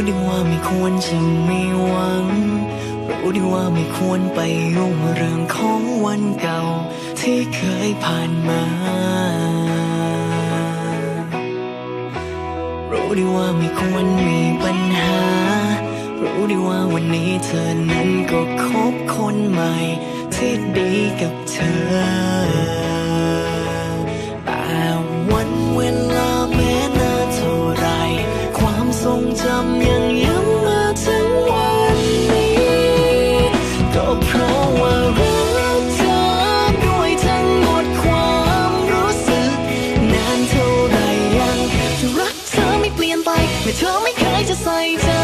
ู้ดีว่าไม่ควรจะไม่หวัง รู้ดีว่าไม่ควรไปยุ่งเรื่องของวันเก่า ที่เคยผ่านมา รู้ดีว่าไม่ควรมีปัญหา รู้ดีว่าวันนี้เธอนั้นก็คบคนใหม่ ที่ดีกับเธอ me tell me can I just like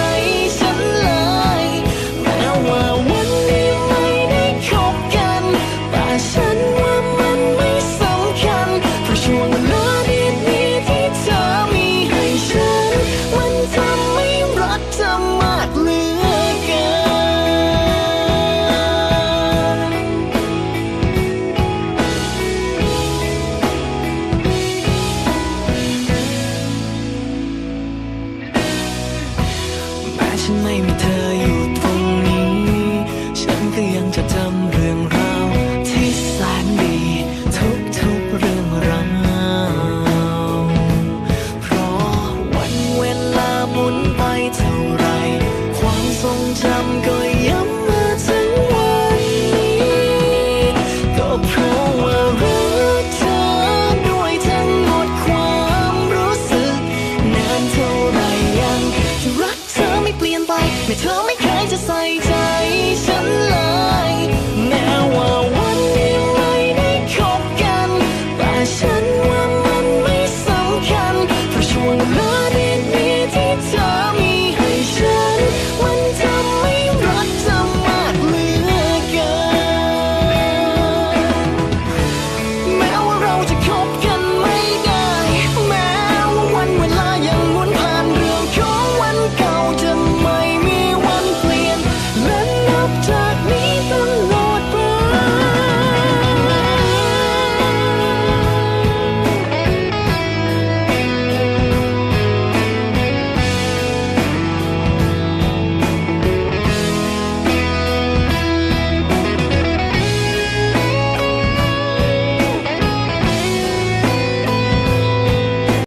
ฉันไม่มีเธออยู่ตรงนี้ ฉันก็ยังจะเธอ they tell me kind of sight